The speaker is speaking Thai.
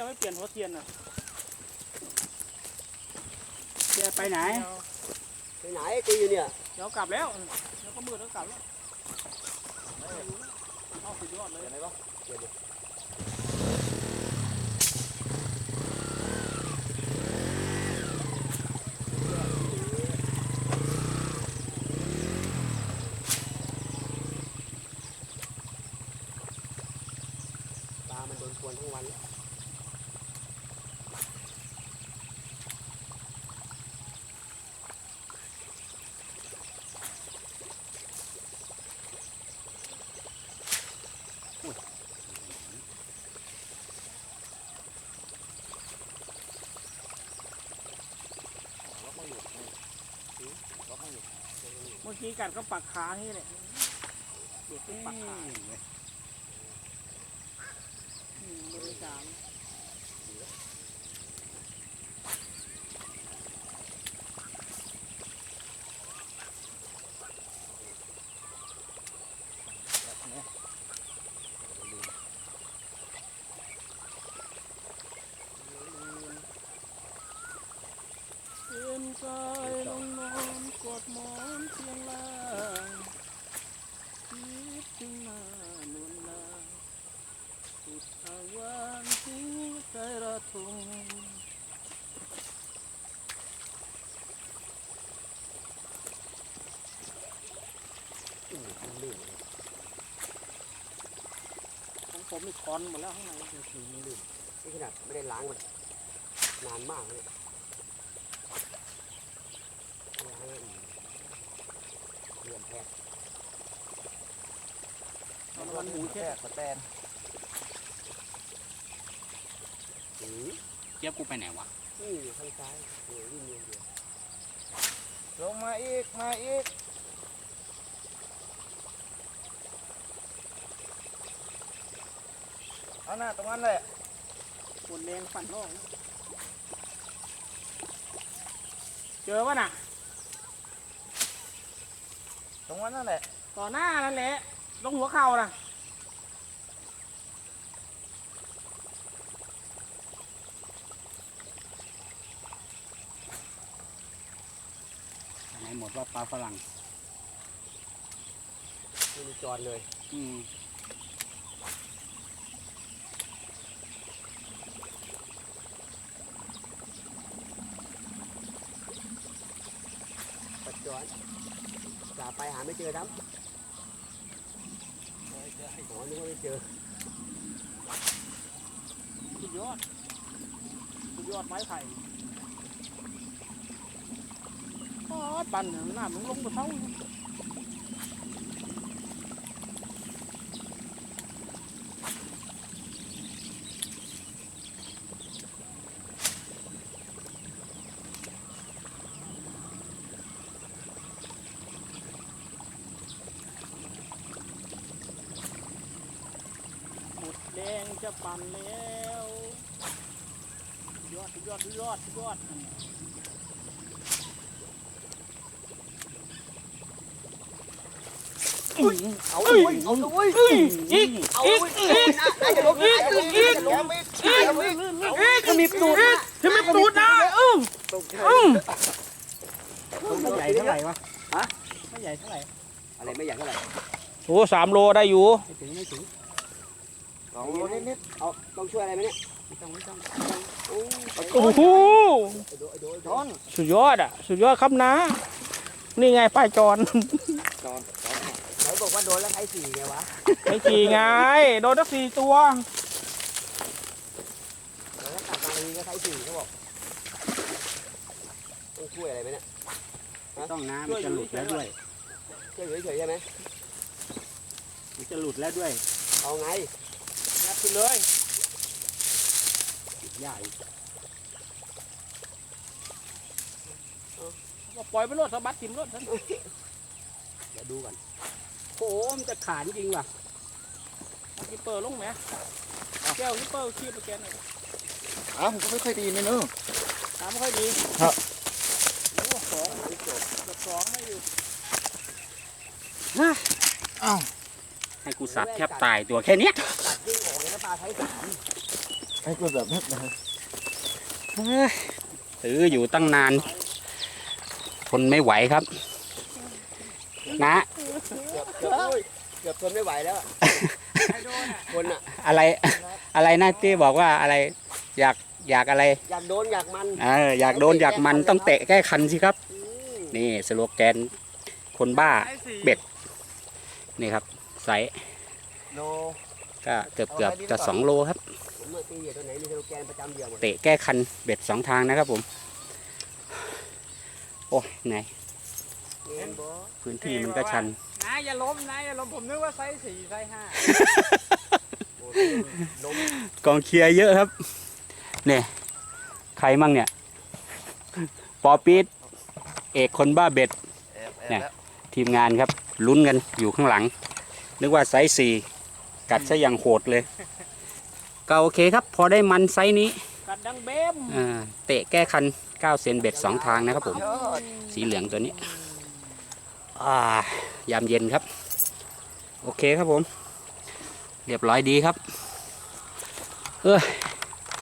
ยังไม่เปลี่ยนหัวเทียนอะเจะไปไหน ไปไหนกูอยู่เนี่ย เดี๋ยวกลับแล้วเดี๋ยวก็มืดแล้วกลับแล้วเอาสุดยอดเลยอะไรวะเดี๋ยวดิปลามันโดนกวนทั้งวันเมื่อกี้กัดก็ปักขาที่เลยเด็กก็ปักขาอืมบริการเอ็นกายลงนอนกอดหมอนเพียงลางคิดถึงมานวลนางสุดอาวานหัวใจระทม อู้มันลื่นเลย ของ ผมนี่คอนหมดแล้วข้างในคือมันลื่นนี่ขนาดไม่ได้ล้างมันนานมากเลยล้างแล้วอืมเรียมแพทย์เอาน้ำมันหมูแช่สแตนอือเจี๊ยบกูไปไหนวะนี่อยู่ข้างซ้ายเดี๋ยววิ่งเดียวเดียวลงมาอีก มาอีก เอาหน้าตรงนั้นแหละปวดแรงปั่นนอกเจอป่ะน่ะ ตรงนั้นนั่นแหละต่อหน้านั่นแหละลงหัวเข่าน่ะ ไหนหมดว่าปลาฝรั่ง ไม่มีจอดเลย อืม ปัดจอดจ่าไปหาไม่เจอดำอ๋อนึกว่าไม่เจอสุดยอดสุดยอดไม้ไผ่อ๋อปั่นหน้ามึงลงกระเท้า จะปั่นแล้วสุดยอดสุดยอดสุดยอดสุดยอดเอาด้วยเอาด้วยอีกเอาอีกอีกน่าจะลงอีกน่าจะลงอีกน่าจะลงอีกอีกขมิบตูดอีกจะไม่ตูดนะอึ้งตกใจอึ้งไม่ใหญ่เท่าไหร่วะฮะไม่ใหญ่เท่าไหร่อะไรไม่ใหญ่เท่าไหร่โอ้สามโลได้อยู่ไม่ถึงไม่ถึง สองโลนิดๆเอาต้องช่วยอะไรไหมเนี่ยไม่ต้องไม่ต้องโอ้โอ้โหไอ้โดไอ้โดไอ้โดจอนสุดยอดอะ สุดยอดครับนะ นี่ไงป้ายจอนจอนจอนไหนบอกว่าโดนแล้วใช้สี่ไงวะไม่ขี่ไง โดนทั้งสี่ตัวแล้วตัดมาทีก็ใช้สี่เขาบอกต้องช่วยอะไรไหมเนี่ยต้องน้ำมันจะหลุดแล้วด้วยช่วยอยู่เฉยๆใช่ไหมมันจะหลุดแล้วด้วย เอาไงงัด ขึ้นเลยใหญ่ก็ปล่อยไปรถสะบัดทิมรถท่านเดี๋ยวดูก่อนโอ้โหมันจะขาดจริงว่ะเอากิปเปอร์ลงไหมแก้วกิปเปอร์ขี้ไปแกนหน่อยอ้าวผมก็ไม่ค่อยดีนี่นึงน้ำไม่ค่อยดีครับโอ้สองไม่จบเกือบสองไม่อยู่อ้าวให้กูสัตว์แทบตายตัวแค่เนี้าใช้สามให้กูแบบนั้นนะเฮ้ยตื้ออยู่ตั้งนาน ทนไม่ไหวครับ นะเกือบเกือบโอ้ยเกือบทนไม่ไหวแล้วอะคนอะ อะไรอะไรนะที่บอกว่าอะไร อยากอยากอะไรอยากโดนอยากมันเอออยากโดนอยากมันต้องเตะแก้คันสิครับ อืมนี่สโลแกนคนบ้า เบ็ด นี่ครับไซส์โล ก็เกือบเกือบจะสองโลครับผมเมื่อตีเหยื่อตัวไหนมีสโลแกนประจำเดียวหมดเตะแก้คันเบ็ดสองทางนะครับผม โอ้ยไหนเห็นบ่พื้นที่มันก็ชันนายอย่าล้มนายอย่าล้มผมนึกว่าไซส์สี่ไซส์ห้าโอ้ยล้มกองเชียร์เยอะครับ เนี่ยใครมั่งเนี่ย ปอปีดเอกคนบ้าเบ็ดแอบแอบเนี่ยแล้วทีมงานครับลุ้นกันอยู่ข้างหลัง นึกว่าไซส์สี่ กัดซะอย่างโหดเลย ก็โอเคครับ พอได้มันไซส์นี้กัดดังเบมอ่าเตะแก้คัน9เซนเบ็ด2ทางนะครับผมยอดสีเหลืองตัวนี้อ่ายามเย็นครับ โอเคครับผม เรียบร้อยดีครับ เออ